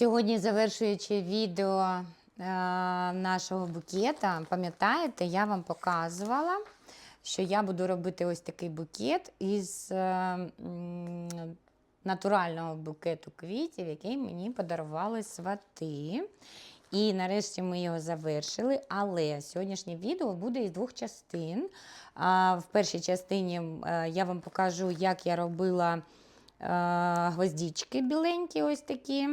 Сьогодні, завершуючи відео е, нашого букета, пам'ятаєте, я вам показувала, що я буду робити ось такий букет із е, натурального букету квітів, який мені подарували свати. І нарешті ми його завершили. Але сьогоднішнє відео буде із двох частин. В першій частині е, я вам покажу, як я робила гвоздічки біленькі, ось такі.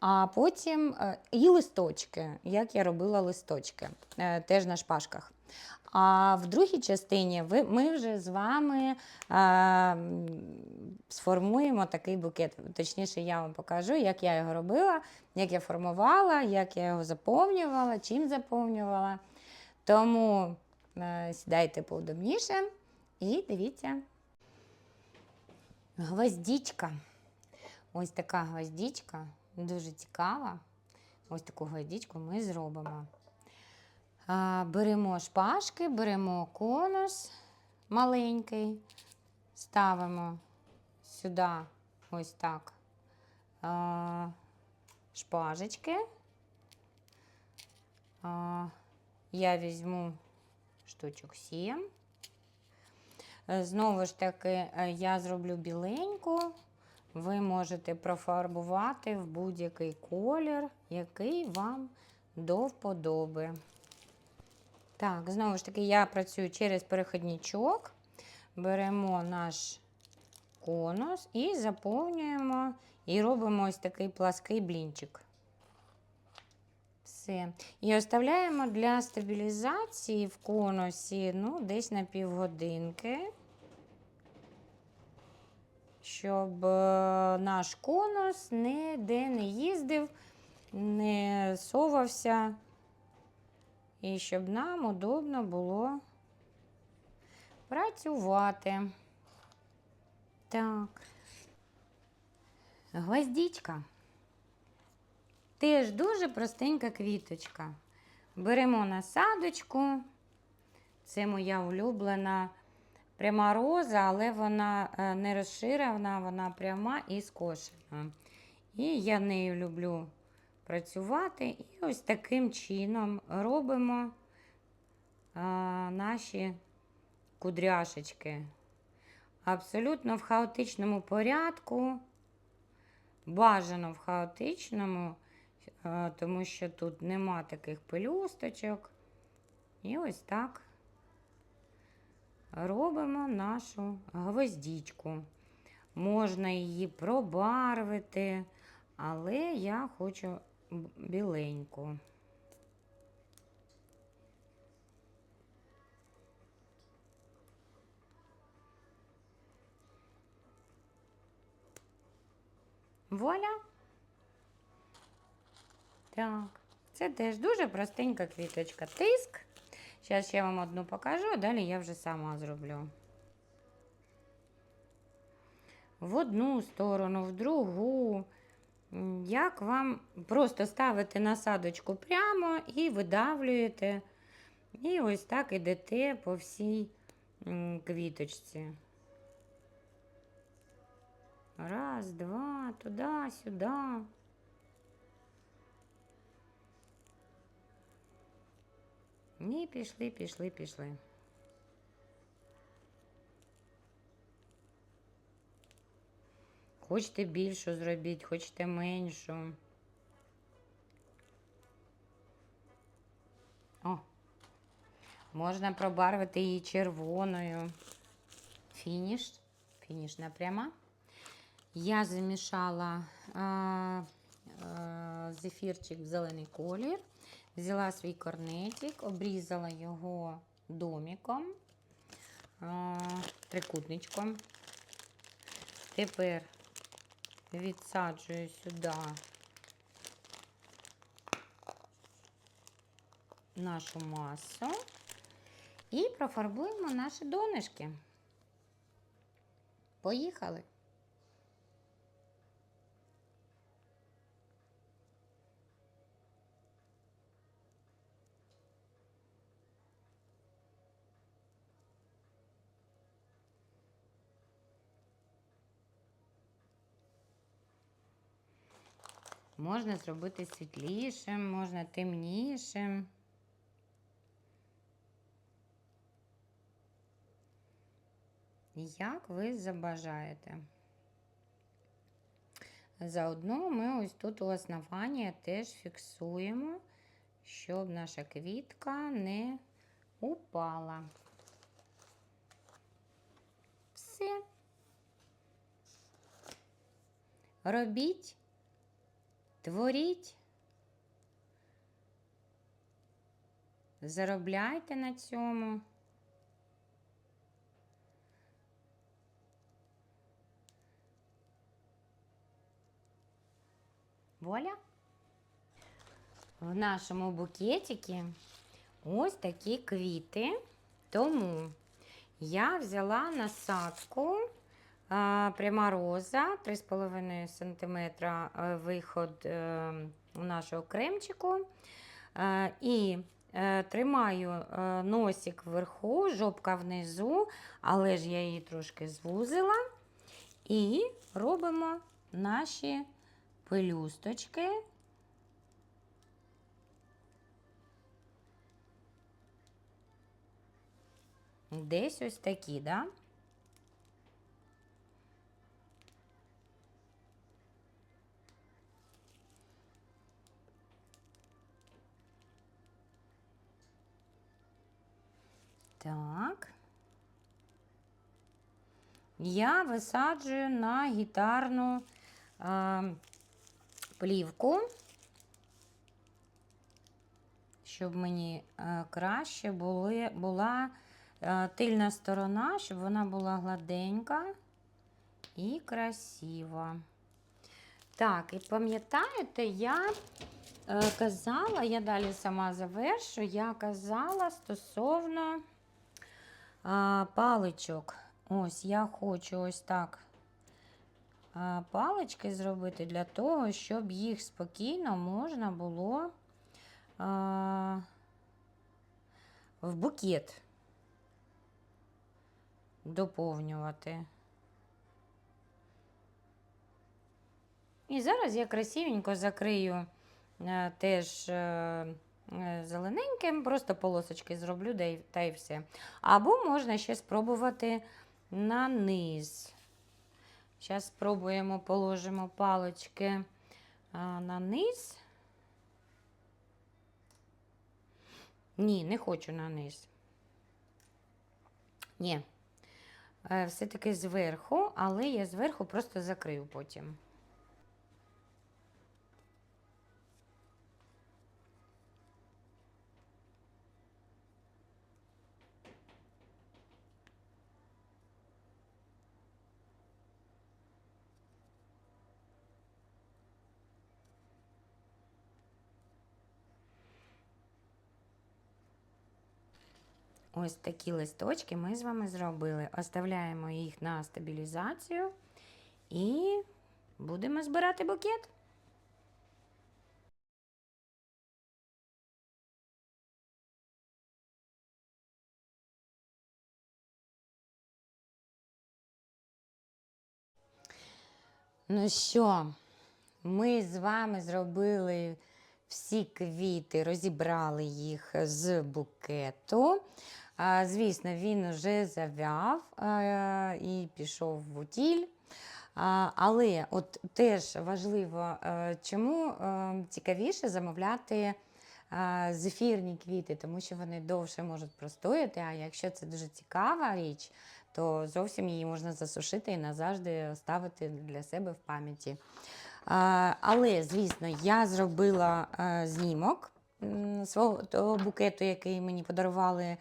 А потім е, і листочки, як я робила листочки, е, теж на шпажках. А в другій частині ми вже з вами е, сформуємо такий букет. Точніше, я вам покажу, як я його робила, як я формувала, як я його заповнювала, чим заповнювала. Тому е, сідайте поудобніше і дивіться. Гвоздічка. Ось така гвоздічка, дуже цікава. Ось таку гвоздічку ми зробимо. Беремо шпажки, беремо конус маленький, ставимо сюди ось так шпажечки. Я візьму штучок 7. Е, Знову ж таки, е, я зроблю біленьку. Ви можете профарбувати в будь-який колір, який вам до вподоби. Так, знову ж таки, я працюю через переходничок. Беремо наш конус і заповнюємо, і робимо ось такий плаский блінчик. Все. І оставляємо для стабілізації в конусі ну, десь на півгодинки, щоб е, наш конус ніде не їздив, не совався. І щоб нам удобно було працювати. Так. Гвоздічка. Теж дуже простенька квіточка. Беремо насадочку. Це моя улюблена пряма роза, але вона е, не розширена, вона пряма і скошена. І я нею люблю працювати. І ось таким чином робимо а, наші кудряшечки. Абсолютно в хаотичному порядку. Бажано в хаотичному, тому що тут нема таких пелюсточок. І ось так робимо нашу гвоздічку. Можна її пробарвити, але я хочу біленьку. Вуаля. Так, це теж дуже простенька квіточка. Тиск. Зараз я вам одну покажу, а далі я вже сама зроблю. В одну сторону, в другу. Як вам просто ставите насадочку прямо і видавлюєте. І ось так ідете по всій квіточці. Раз, два, туди, сюди. І пішли, пішли, пішли. Хочете більшу зробіть, хочете меншу. О, можна пробарвити її червоною. Фініш. Фінішна пряма. Я замішала а, а, зефірчик в зелений колір. Взяла свій корнетик, обрізала його домиком, трикутничком. Тепер відсаджую сюди нашу масу і профарбуємо наші донышки. Поїхали! Можна зробити світлішим, можна темнішим. Як ви забажаєте. Заодно ми ось тут у основанні теж фіксуємо, щоб наша квітка не упала. Все. Робіть, творіть, заробляйте на цьому. Воля. В нашому букетикі ось такі квіти. Тому я взяла насадку пряма роза 3,5 см виход е, нашого кремчику. Е, І е, тримаю носик вверху, жопка внизу, але ж я її трошки звузила. І робимо наші пелюсточки. Десь ось такі, да? Так. Я висаджую на гітарну а, плівку, щоб мені а, краще були, була а, тильна сторона, щоб вона була гладенька і красива. Так, і пам'ятаєте, я е, казала, я далі сама завершу, я казала стосовно а, паличок. Ось я хочу ось так а, палички зробити для того, щоб їх спокійно можна було а, в букет доповнювати. І зараз я красивенько закрию е, теж е, е, зелененьким, просто полосочки зроблю та й все. Або можна ще спробувати на низ. Зараз спробуємо, положимо палочки на низ. Ні, не хочу на низ. Ні. Е, Все-таки зверху, але я зверху просто закрию потім. Ось такі листочки ми з вами зробили. Оставляємо їх на стабілізацію і будемо збирати букет. Ну що, ми з вами зробили всі квіти, розібрали їх з букету. Звісно, він вже зав'яв і пішов в утіль. Але от теж важливо, е, чому е, цікавіше замовляти зефірні квіти, тому що вони довше можуть простояти. А якщо це дуже цікава річ, то зовсім її можна засушити і назавжди оставити для себе в пам'яті. Але, звісно, я зробила е, знімок свого того букету, який мені подарували е,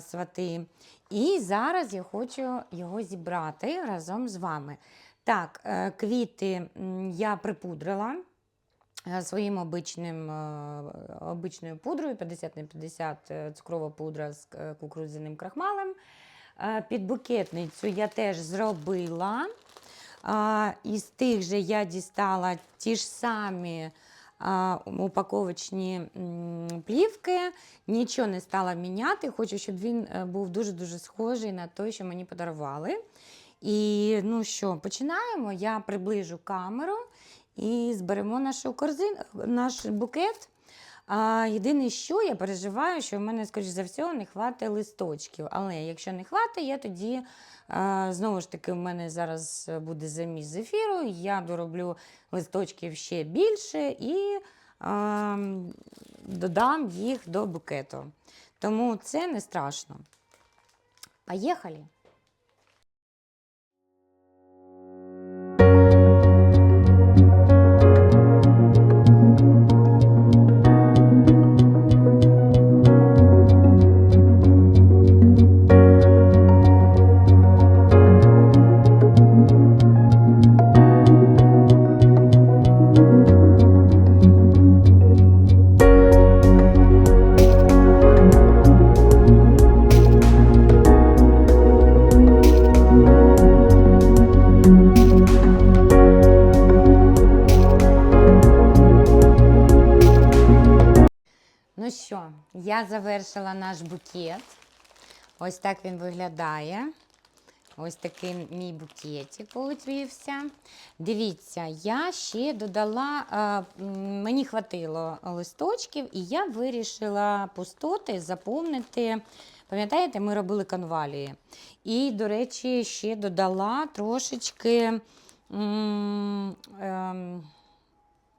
свати. І зараз я хочу його зібрати разом з вами. Так, е, квіти я припудрила е, своїм обичним, е, обичною пудрою 50 на 50 е, цукрова пудра з е, кукурудзяним крахмалем. Е, Підбукетницю я теж зробила. Із тих же я дістала ті ж самі упаковочні плівки, нічого не стала міняти. Хочу, щоб він е, був дуже-дуже схожий на той, що мені подарували. І ну що, починаємо. Я приближу камеру і зберемо нашу корзину, наш букет. А, єдине, що я переживаю, що в мене, скоріш за все, не хватить листочків. Але якщо не хватить, я тоді а, знову ж таки, в мене зараз буде заміс з ефіру. Я дороблю листочків ще більше і а, додам їх до букету. Тому це не страшно. Поїхали! Я завершила наш букет. Ось так він виглядає. Ось такий мій букетик получився. Дивіться, я ще додала, е, мені хватило листочків, і я вирішила пустоти заповнити. Пам'ятаєте, ми робили конвалії. І, до речі, ще додала трошечки. ем,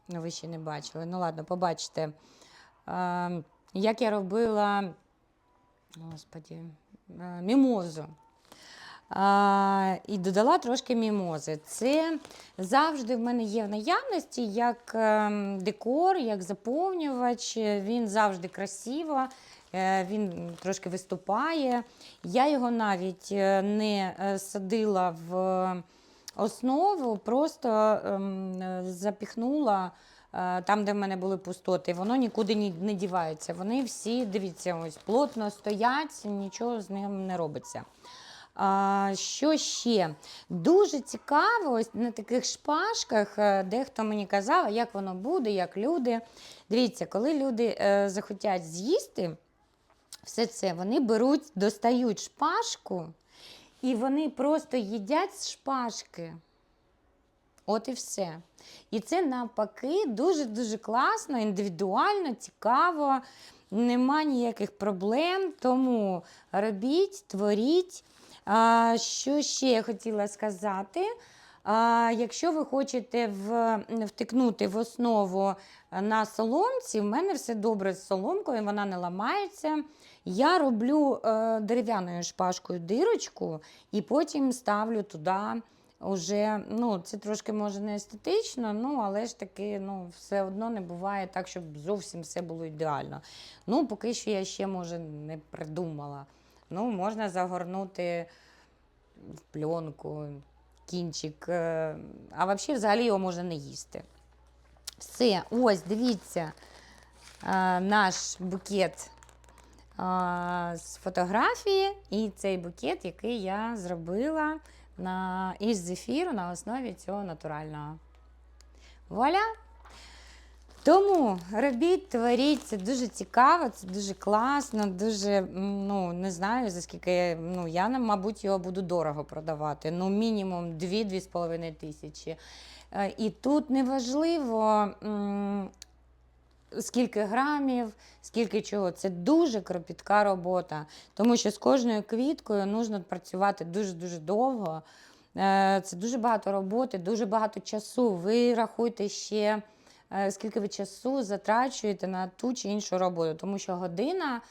ну, ви ще не бачили. Ну, ладно, побачите. Е, як я робила господі, е, мімозу. А, і додала трошки мімози. Це завжди в мене є в наявності як ем, декор, як заповнювач. Він завжди красиво, е, він трошки виступає. Я його навіть е, не е, садила в основу, просто ем, запіхнула е, там, де в мене були пустоти. Воно нікуди ні- не дівається. Вони всі, дивіться, ось плотно стоять, нічого з ним не робиться. А, що ще? Дуже цікаво, ось на таких шпажках, е, дехто мені казав, як воно буде, як люди. Дивіться, коли люди е, захотять з'їсти все це, вони беруть, достають шпажку і вони просто їдять з шпажки. От і все. І це навпаки дуже-дуже класно, індивідуально, цікаво, нема ніяких проблем. Тому робіть, творіть. А, що ще я хотіла сказати? А, якщо ви хочете в, втикнути в основу на соломці, в мене все добре з соломкою, вона не ламається. Я роблю е, дерев'яною шпажкою дирочку і потім ставлю туди. Уже, ну, це трошки може не естетично, ну, але ж таки ну, все одно не буває так, щоб зовсім все було ідеально. Ну, поки що я ще, може, не придумала. Ну, можна загорнути в пленку, кінчик. е, А взагалі, взагалі його можна не їсти. Все, ось, дивіться, е, наш букет з фотографії і цей букет, який я зробила на, із зефіру на основі цього натурального. Вуаля! Тому робіть, творіть, це дуже цікаво, це дуже класно, дуже, ну, не знаю, за скільки, ну, я, мабуть, його буду дорого продавати. Ну, мінімум 2-2,5 тисячі. Е, І тут неважливо, скільки грамів, скільки чого. Це дуже кропітка робота, тому що з кожною квіткою потрібно працювати дуже-дуже довго. Е, Це дуже багато роботи, дуже багато часу. Ви рахуйте ще, скільки ви часу затрачуєте на ту чи іншу роботу, тому що година.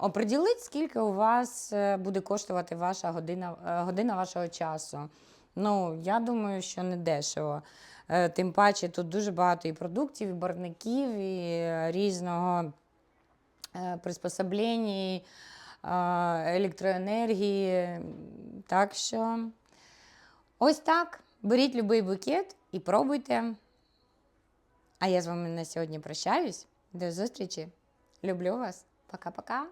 Оприділить, скільки у вас е, буде коштувати ваша година, е, година вашого часу. Ну, я думаю, що не дешево. Е, Тим паче тут дуже багато і продуктів, і барвників, і е, різного е, приспособлень, е, електроенергії. Так що ось так. Беріть будь-який букет і пробуйте. А я з вами на сьогодні прощаюсь. До зустрічі. Люблю вас. Пока-пока.